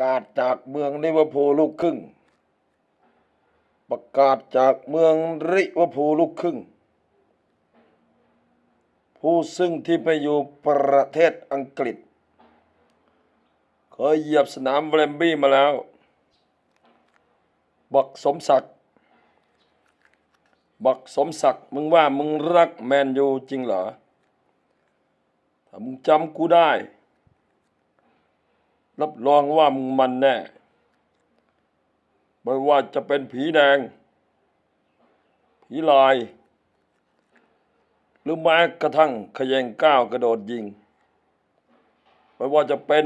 กาศจากเมืองลิเวอร์พูลลูกครึ่ง ประกาศจากเมืองลิเวอร์พูลลูกครึ่ง ผู้ซึ่งที่ไปอยู่ประเทศอังกฤษ เคยเหยียบสนามเวมบลีย์มาแล้ว บักสมศักดิ์ บักสมศักดิ์มึงว่ามึงรักแมนยูจริงเหรอ ถ้ามึงจำกูได้ รับรองว่ามึงมันแน่ ไม่ว่าจะเป็นผีแดง ผีลาย หรือแม้กระทั่งขยงก้าวกระโดดยิง ไม่ว่าจะเป็น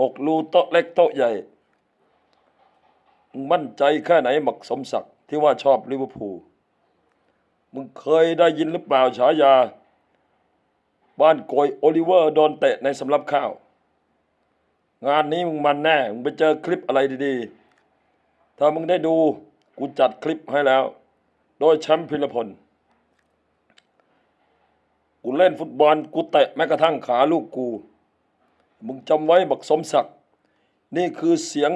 หกรูโต๊ะเล็กโต๊ะใหญ่มึงมั่นใจแค่ไหนหมักสมศักดิ์ที่ว่าชอบลิเวอร์พูล มึงเคยได้ยินหรือเปล่าฉายา บ้านโกยโอลิเวอร์โดนเตะในสำรับข้าว งานนี้มึงมันแน่มึงไปเจอคลิปอะไรดีๆ ถ้ามึงได้ดูกูจัดคลิปให้แล้ว โดยแชมป์พิรพล กูเล่นฟุตบอลกูเตะแม้กระทั่งขาลูกกู มึงจำไว้บักสมศักดิ์นี่คือเสียง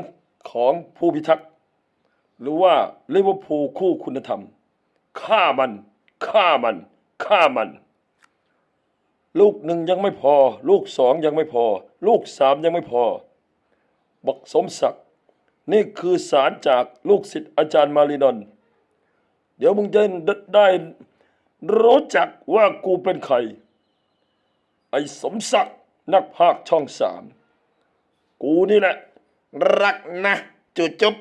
ของผู้พิทักษ์หรือว่าลิเวอร์พูลคู่คุณธรรมฆ่ามันฆ่ามันฆ่ามัน ลูกหนึ่งยังไม่พอ ลูกสองยังไม่พอ ลูกสามยังไม่พอบักสมศักดิ์นี่คือสารจากลูกศิษย์อาจารย์มารินน์เดี๋ยวมึงจะได้รู้จักว่ากูเป็นใคร ไอ้สมศักดิ์นักภาคช่องสาม กูนี่แหละ รักนะ จุจุ๊บ